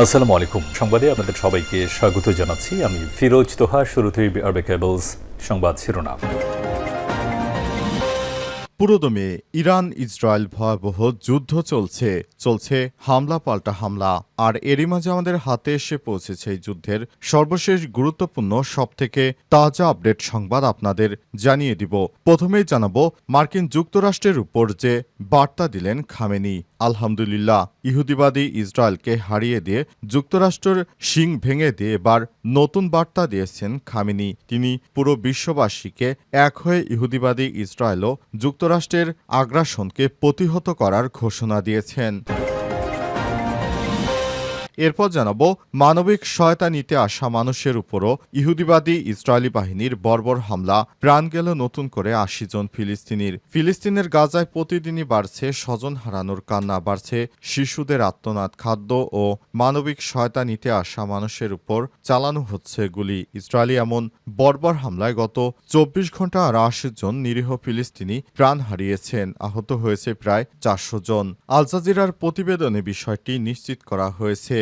আসসালামু আলাইকুম। সংবাদে আপনাদের সবাইকে স্বাগত জানাচ্ছি। আমি ফিরোজ তোহা শুরুতেই আরবে কেবলস সংবাদ শিরোনাম। পুরোদমে ইরান ইসরায়েল ভয়াবহ যুদ্ধ চলছে। চলছে হামলা পাল্টা হামলা। আর এরই মাঝে আমাদের হাতে এসে পৌঁছেছে এই যুদ্ধের সর্বশেষ গুরুত্বপূর্ণ, সবথেকে তাজা আপডেট সংবাদ আপনাদের জানিয়ে দিব। প্রথমেই জানাব, মার্কিন যুক্তরাষ্ট্রের উপর যে বার্তা দিলেন খামেনি, আলহামদুলিল্লাহ, ইহুদিবাদী ইসরায়েলকে হারিয়ে দিয়ে, যুক্তরাষ্ট্রের শিং ভেঙে দিয়ে এবার নতুন বার্তা দিয়েছেন খামেনি। তিনি পুরো বিশ্ববাসীকে এক হয়ে ইহুদিবাদী ইসরায়েল যুক্তরাষ্ট্রের আগ্রাসনকে প্রতিহত করার ঘোষণা দিয়েছেন। এরপর জানাব, মানবিক সহায়তা নিতে আসা মানুষের উপরও ইহুদিবাদী ইসরায়েলি বাহিনীর বর্বর হামলা। প্রাণ গেল নতুন করে আশি জন ফিলিস্তিনির। ফিলিস্তিনের গাজায় প্রতিদিনই বাড়ছে স্বজন হারানোর কান্না, বাড়ছে শিশুদের আত্মনাদ, খাদ্য ও মানবিক সহায়তা নিতে আসা মানুষের উপর চালানো হচ্ছে গুলি। ইসরায়েলি এমন বর্বর হামলায় গত চব্বিশ ঘণ্টা আর আশি জন নিরীহ ফিলিস্তিনি প্রাণ হারিয়েছেন। আহত হয়েছে প্রায় চারশো জন। আলজাজিরার প্রতিবেদনে বিষয়টি নিশ্চিত করা হয়েছে।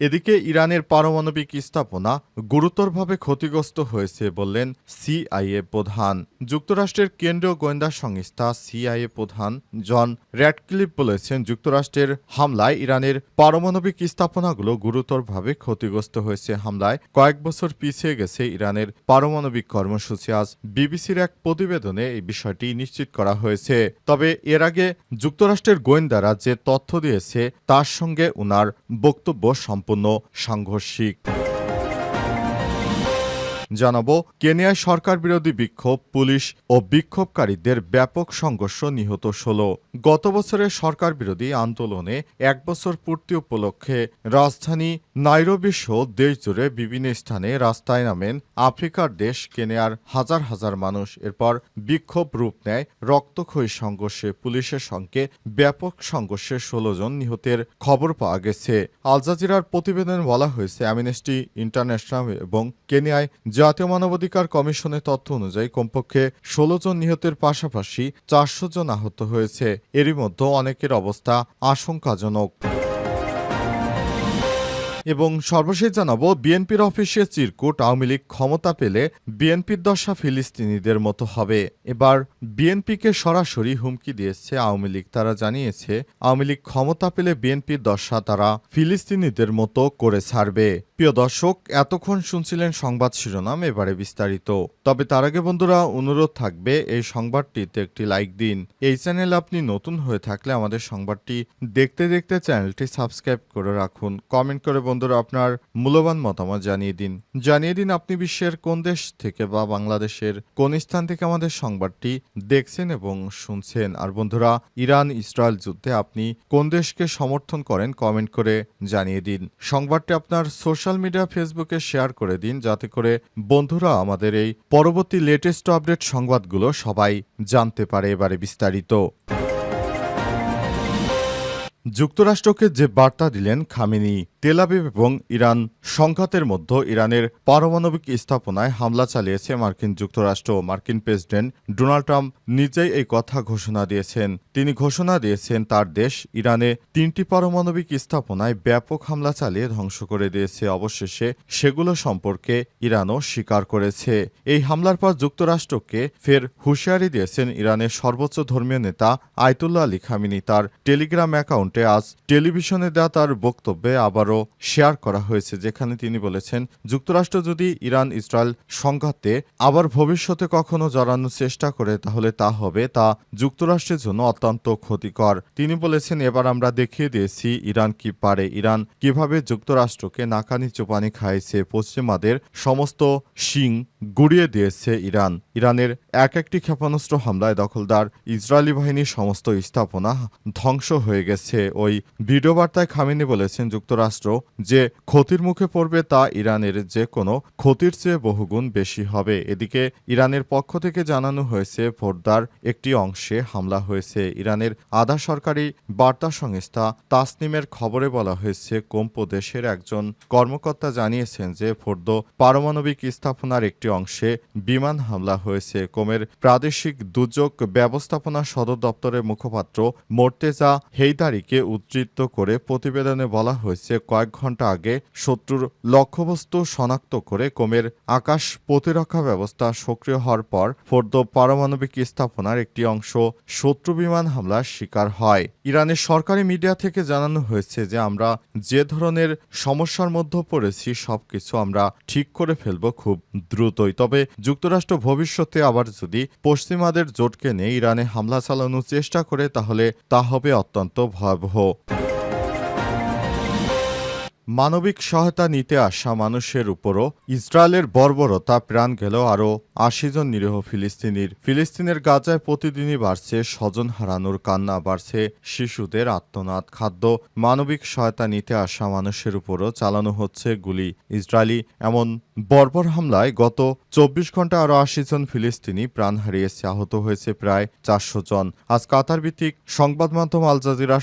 এদিকে ইরানের পারমাণবিক স্থাপনা গুরুতরভাবে ক্ষতিগ্রস্ত হয়েছে বললেন সিআইএ প্রধান। যুক্তরাষ্ট্রের কেন্দ্রীয় গোয়েন্দা সংস্থা সিআইএ প্রধান জন র্যাডক্লিফ বলেছেন, যুক্তরাষ্ট্রের হামলায় ইরানের পারমাণবিক স্থাপনাগুলো গুরুতরভাবে ক্ষতিগ্রস্ত হয়েছে। হামলায় কয়েক বছর পিছিয়ে গেছে ইরানের পারমাণবিক কর্মসূচি। আজ বিবিসির এক প্রতিবেদনে এই বিষয়টি নিশ্চিত করা হয়েছে। তবে এর আগে যুক্তরাষ্ট্রের গোয়েন্দারা যে তথ্য দিয়েছে, তার সঙ্গে উনার বক্তব্য সম্পূর্ণ সাংঘর্ষিক। জানাব, কেনিয়ায় সরকার বিরোধী বিক্ষোভ, পুলিশ ও বিক্ষোভকারীদের ব্যাপক সংঘর্ষ নিহত ষোলো। গত বছরের সরকার বিরোধী আন্দোলনে এক বছর পূর্তি উপলক্ষে রাজধানী নাইরোবি সহ দেশজুড়ে বিভিন্ন স্থানে রাস্তায় নামেন আফ্রিকার দেশ কেনিয়ার হাজার হাজার মানুষ। এরপর বিক্ষোভ রূপ নেয় রক্তক্ষয়ী সংঘর্ষে। পুলিশের সঙ্গে ব্যাপক সংঘর্ষে ষোলো জন নিহতের খবর পাওয়া গেছে। আল জাজিরার প্রতিবেদনে বলা হয়েছে, অ্যামনেস্টি ইন্টারন্যাশনাল এবং কেনিয়ায় জাতীয় মানবাধিকার কমিশনের তথ্য অনুযায়ী কমপক্ষে ষোলো জন নিহতের পাশাপাশি চারশো জন আহত হয়েছে। এরই মধ্যে অনেকের অবস্থা আশঙ্কাজনক। এবং সর্বশেষ জানাব, বিএনপির অফিসে চিরকুট আওয়ামী লীগ ক্ষমতা পেলে বিএনপির দশা ফিলিস্তিনিদের মতো হবে। এবার বিএনপিকে সরাসরি হুমকি দিয়েছে আওয়ামী লীগ। তারা জানিয়েছে, আওয়ামী লীগ ক্ষমতা পেলে বিএনপির দশা তারা ফিলিস্তিনিদের মতো করে ছাড়বে। প্রিয় দর্শক, এতক্ষণ শুনছিলেন সংবাদ শিরোনাম, এবারে বিস্তারিত। তবে তার আগে বন্ধুরা, অনুরোধ থাকবে, এই সংবাদটিতে একটি লাইক দিন। এই চ্যানেল আপনি নতুন হয়ে থাকলে আমাদের সংবাদটি দেখতে দেখতে চ্যানেলটি সাবস্ক্রাইব করে রাখুন। কমেন্ট করে বন্ধুরা, আপনার মূল্যবান মতামত জানিয়ে দিন। জানিয়ে দিন আপনি বিশ্বের কোন দেশ থেকে বা বাংলাদেশের কোন স্থান থেকে আমাদের সংবাদটি দেখছেন এবং শুনছেন। আর বন্ধুরা ইরান ইসরায়েল যুদ্ধে আপনি কোন দেশকে সমর্থন করেন কমেন্ট করে জানিয়ে দিন। সংবাদটি আপনার সোশ্যাল মিডিয়া, ফেসবুকে শেয়ার করে দিন, যাতে করে বন্ধুরা আমাদের এই পরবর্তী লেটেস্ট আপডেট সংবাদগুলো সবাই জানতে পারে এবারে বিস্তারিত। যুক্তরাষ্ট্রকে যে বার্তা দিলেন খামেনি তেলাবিব এবং ইরান সংঘাতের মধ্যে ইরানের পারমাণবিক স্থাপনায় হামলা চালিয়েছে মার্কিন যুক্তরাষ্ট্র। মার্কিন প্রেসিডেন্ট ডোনাল্ড ট্রাম্প নিজেই এই কথা ঘোষণা দিয়েছেন। তিনি ঘোষণা দিয়েছেন, তার দেশ ইরানে তিনটি পারমাণবিক স্থাপনায় ব্যাপক হামলা চালিয়ে ধ্বংস করে দিয়েছে। অবশেষে সেগুলো সম্পর্কে ইরানও স্বীকার করেছে। এই হামলার পর যুক্তরাষ্ট্রকে ফের হুঁশিয়ারি দিয়েছেন ইরানের সর্বোচ্চ ধর্মীয় নেতা আয়তুল্লাহ আলী খামিনি। তার টেলিগ্রাম অ্যাকাউন্টে আজ টেলিভিশনে দেওয়া তার বক্তব্যে আবারও শেয়ার করা হয়েছে, যেখানে তিনি বলেছেন, যুক্তরাষ্ট্র যদি ইরান ইসরায়েল সংঘাতে আবার ভবিষ্যতে কখনো জড়ানোর চেষ্টা করে, তাহলে তা হবে তা যুক্তরাষ্ট্রের জন্য অত্যন্ত ক্ষতিকর। তিনি বলেছেন, এবার আমরা দেখিয়ে দিয়েছি ইরান কি পারে। ইরান কীভাবে যুক্তরাষ্ট্রকে নাকানি চোপানি খাইছে পশ্চিমাদের সমস্ত শিং গুড়িয়ে দিয়েছে ইরান। ইরানের এক একটি ক্ষেপণাস্ত্র হামলায় দখলদার ইসরায়েলি বাহিনীর সমস্ত স্থাপনা ধ্বংস হয়ে গেছে। ওই ভিডিও বার্তায় খামিনি বলেছেন যুক্তরাষ্ট্র যে ক্ষতির মুখে পড়বে তা ইরানের যে কোনো ক্ষতির চেয়ে বহুগুণ বেশি হবে। এদিকে ইরানের পক্ষ থেকে জানানো হয়েছে ভোটদার একটি অংশে হামলা হয়েছে। ইরানের আধা সরকারি বার্তা সংস্থা তাসনিমের খবরে বলা হয়েছে, কোম্প দেশের একজন কর্মকর্তা জানিয়েছেন যে ফোর্দ পারমাণবিক স্থাপনার একটি অংশে বিমান হামলা হয়েছে। কোমের প্রাদেশিক দুর্যোগ ব্যবস্থাপনা সদর দপ্তরের মুখপাত্র মোর্তেজা হেইদারিকে বিবিসিকে উদ্ধৃত করে প্রতিবেদনে বলা হয়েছে, কয়েক ঘণ্টা আগে শত্রুর লক্ষ্যবস্তু শনাক্ত করে কোমের আকাশ প্রতিরক্ষা ব্যবস্থা সক্রিয় হওয়ার পর ফোর্দ পারমাণবিক স্থাপনার একটি অংশ শত্রু বিমান হামলার শিকার হয়। ইরানের সরকারি মিডিয়া থেকে জানানো হয়েছে যে, আমরা যে ধরনের সমস্যার মধ্যে পড়েছি, সবকিছু আমরা ঠিক করে ফেলব খুব দ্রুতই। তবে যুক্তরাষ্ট্র ভবিষ্যতে আবার যদি পশ্চিমাদের জোটকে নিয়ে ইরানে হামলা চালানোর চেষ্টা করে, তাহলে তা হবে অত্যন্ত ভয়াবহ। A whole. মানবিক সহায়তা নিতে আসা মানুষের উপরও ইসরায়েলের বর্বরতা প্রাণ গেল আরও আশি জন নিরীহ ফিলিস্তিনির। ফিলিস্তিনের গাজায় প্রতিদিনই বাড়ছে স্বজন হারানোর কান্না, বাড়ছে শিশুদের আত্মনাদ। খাদ্য, মানবিক সহায়তা নিতে আসা মানুষের উপরও চালানো হচ্ছে গুলি। ইসরায়েলি এমন বর্বর হামলায় গত চব্বিশ ঘণ্টা আরও আশি জন ফিলিস্তিনি প্রাণ হারিয়েছে, আহত হয়েছে প্রায় চারশো জন। আজ কাতার ভিত্তিক সংবাদ মাধ্যম আল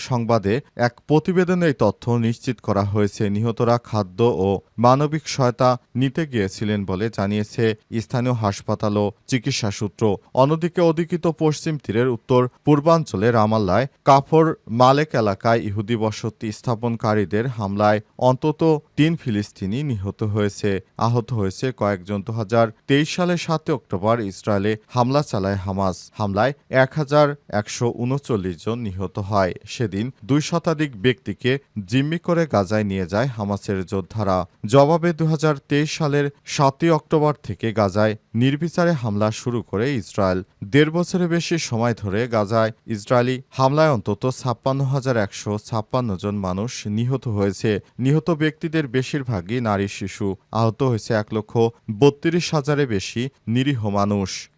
সংবাদে এক প্রতিবেদনে এই তথ্য নিশ্চিত করা হয়েছে। নিহতরা খাদ্য ও মানবিক সহায়তা নিতে গিয়েছিলেন বলে জানিয়েছে স্থানীয় হাসপাতাল ও চিকিৎসা সূত্র। অন্যদিকে অধিকৃত পশ্চিম তীরের উত্তর পূর্বাঞ্চলে রামাল্লায় কাফর মালেক এলাকায় ইহুদি বসতি স্থাপনকারীদের হামলায় অন্তত তিন ফিলিস্তিনি নিহত হয়েছে। আহত হয়েছে কয়েকজন। দু হাজার তেইশ সালের সাতই অক্টোবর ইসরায়েলে হামলা চালায় হামাস। হামলায় এক হাজার একশো উনচল্লিশ জন নিহত হয়। সেদিন দুই শতাধিক ব্যক্তিকে জিম্মি করে গাজায় নিয়ে যায় হামাসের যোদ্ধারা। জবাবে দু হাজার তেইশ সালের সাতই অক্টোবর থেকে গাজায় নির্বিচারে হামলা শুরু করে ইসরায়েল। দেড় বছরের বেশি সময় ধরে গাজায় ইসরায়েলি হামলায় অন্তত ছাপ্পান্ন হাজার একশো ছাপ্পান্ন জন মানুষ নিহত হয়েছে। নিহত ব্যক্তিদের বেশিরভাগই নারী শিশু। আহত হয়েছে এক লক্ষ বত্রিশ হাজারে বেশি নিরীহ মানুষ।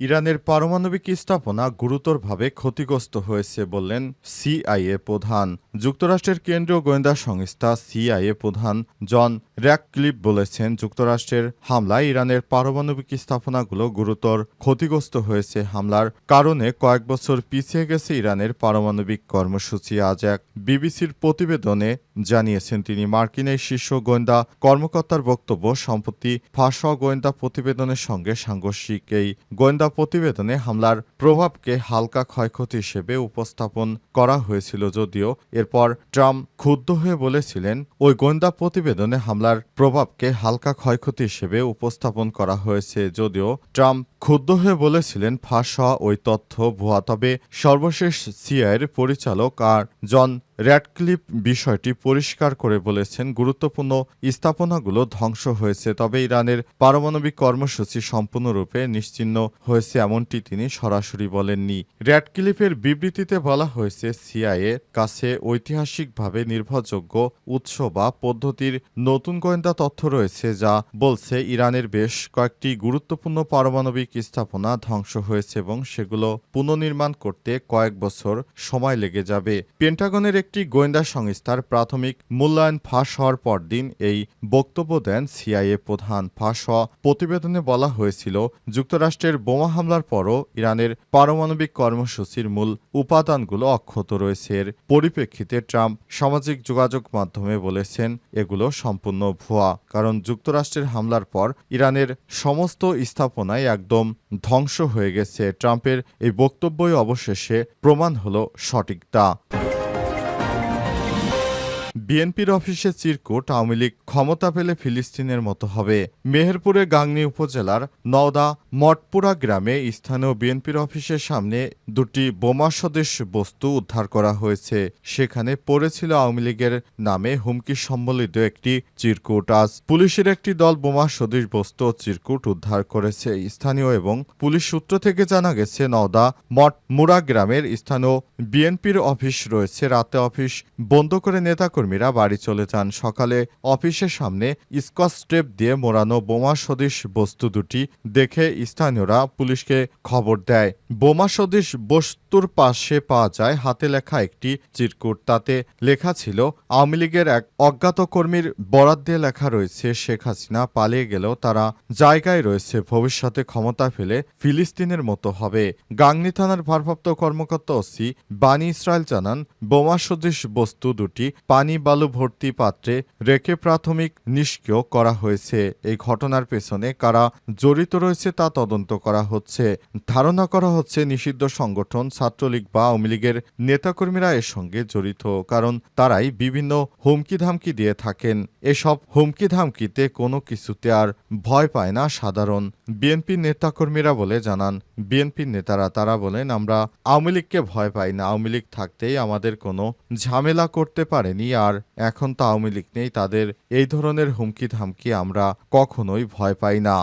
ইরানের পারমাণবিক স্থাপনা গুরুতরভাবে ক্ষতিগ্রস্ত হয়েছে বললেন সিআইএ প্রধান। যুক্তরাষ্ট্রের কেন্দ্রীয় গোয়েন্দা সংস্থা সিআইএ প্রধান জন র্যাকক্লিপ বলেছেন, যুক্তরাষ্ট্রের হামলায় ইরানের পারমাণবিক স্থাপনাগুলো গুরুতর ক্ষতিগ্রস্ত হয়েছে হামলার কারণে কয়েক বছর পিছিয়ে গেছে ইরানের পারমাণবিক কর্মসূচি। আজ এক বিবিসির প্রতিবেদনে জানিয়েছেন তিনি মার্কিন এই শীর্ষ গোয়েন্দা কর্মকর্তার বক্তব্য, সম্প্রতি ফাঁস গোয়েন্দা প্রতিবেদনের সঙ্গে সাংঘর্ষিক। এই গোয়েন্দা প্রতিবেদনে হামলার প্রভাবকে হালকা ক্ষয়ক্ষতি হিসেবে উপস্থাপন করা হয়েছিল যদিও এরপর ট্রাম্প ক্ষুব্ধ হয়ে বলেছিলেন, ওই গোয়েন্দা প্রতিবেদনে হামলার প্রভাবকে হালকা ক্ষয়ক্ষতি হিসেবে উপস্থাপন করা হয়েছে যদিও ট্রাম্প ক্ষুব্ধ হয়ে বলেছিলেন, ফাঁস হওয়া ওই তথ্য ভুয়া। তবে সর্বশেষ সিআইয়ের পরিচালক আর জন র্যাডক্লিপ বিষয়টি পরিষ্কার করে বলেছেন। গুরুত্বপূর্ণ স্থাপনাগুলো ধ্বংস হয়েছে, তবে ইরানের পারমাণবিক কর্মসূচি সম্পূর্ণরূপে নিশ্চিহ্ন হয়েছে এমনটি তিনি সরাসরি বলেননি। র্যাডক্লিপের বিবৃতিতে বলা হয়েছে, সিআইএ কাছে ঐতিহাসিকভাবে নির্ভরযোগ্য উৎস বা পদ্ধতির নতুন গোয়েন্দা তথ্য রয়েছে যা বলছে ইরানের বেশ কয়েকটি গুরুত্বপূর্ণ পারমাণবিক স্থাপনা ধ্বংস হয়েছে এবং সেগুলো পুনর্নির্মাণ করতে কয়েক বছর সময় লেগে যাবে। পেন্টাগনের একটি গোয়েন্দা সংস্থার প্রাথমিক মূল্যায়ন ফাঁস হওয়ার পরদিন এই বক্তব্য দেন সিআইএ প্রধান। ফাঁস হওয়া প্রতিবেদনে বলা হয়েছিল, যুক্তরাষ্ট্রের বোমা হামলার পরও ইরানের পারমাণবিক কর্মসূচির মূল উপাদানগুলো অক্ষত রয়েছে। এর পরিপ্রেক্ষিতে ট্রাম্প সামাজিক যোগাযোগ মাধ্যমে বলেছেন, এগুলো সম্পূর্ণ ভুয়া, কারণ যুক্তরাষ্ট্রের হামলার পর ইরানের সমস্ত স্থাপনায় একদম ধ্বংস হয়ে গেছে। ট্রাম্পের এই বক্তব্যই অবশেষে প্রমাণ হলো সঠিকতা বিএনপির অফিসে চিরকুট আওয়ামী লীগ ক্ষমতা পেলে ফিলিস্তিনের মতো হবে। মেহেরপুরে গাংনী উপজেলার নওদা মঠপুরা গ্রামে স্থানীয় বিএনপির অফিসের সামনে দুটি বোমা সদৃশ বস্তু উদ্ধার করা হয়েছে। সেখানে পড়েছিল আওয়ামী লীগের নামে হুমকি সম্বলিত একটি চিরকুট। আজ পুলিশের একটি দল বোমা সদৃশ বস্তু ও চিরকুট উদ্ধার করেছে। স্থানীয় এবং পুলিশ সূত্র থেকে জানা গেছে, নওদা মঠ মুড়া গ্রামের স্থানীয় বিএনপির অফিস রয়েছে। রাতে অফিস বন্ধ করে নেতাকর্মীরা বাড়ি চলে যান। সকালে অফিসের সামনে স্কচ স্টেপ দিয়ে মোড়ানো বোমা সদৃশ বস্তু দুটি দেখে স্থানীয়রা পুলিশকে খবর দেয়। বোমা সদৃশ বস্তুর পাশে পাওয়া যায় হাতে লেখা একটি চিরকুট। তাতে লেখা ছিল, আওয়ামী লীগের এক অজ্ঞাত কর্মীর বরাদ দিয়ে লেখা রয়েছে, শেখ হাসিনা পালিয়ে গেলেও তারা জায়গায় রয়েছে, ভবিষ্যতে ক্ষমতা ফেলে ফিলিস্তিনের মতো হবে। গাংনী থানার ভারপ্রাপ্ত কর্মকর্তা ওসি বানি ইসরায়েল জানান, বোমা সদৃশ বস্তু দুটি পানি বালু ভর্তি পাত্রে রেখে প্রাথমিক নিষ্ক্রিয় করা হয়েছে। এই ঘটনার পেছনে কারা জড়িত রয়েছে তা তদন্ত করা হচ্ছে। ধারণা করা হচ্ছে নিষিদ্ধ সংগঠন, ছাত্রলীগ বা আওয়ামী লীগের নেতাকর্মীরা এর সঙ্গে জড়িত, কারণ তারাই বিভিন্ন হুমকি ধামকি দিয়ে থাকেন। এসব হুমকি ধামকিতে কোনো কিছুতে আর ভয় পায় না সাধারণ বিএনপির নেতাকর্মীরা বলে জানান। বিএনপির নেতারা তারা বলেন, আমরা আওয়ামী লীগকে ভয় পাই না। আওয়ামী লীগ থাকতেই আমাদের কোনো ঝামেলা করতে পারেনি। আর এখন তো আওয়ামী লীগ নেই, তাদের এই ধরনের হুমকি ধামকি আমরা কখনোই ভয় পাই না।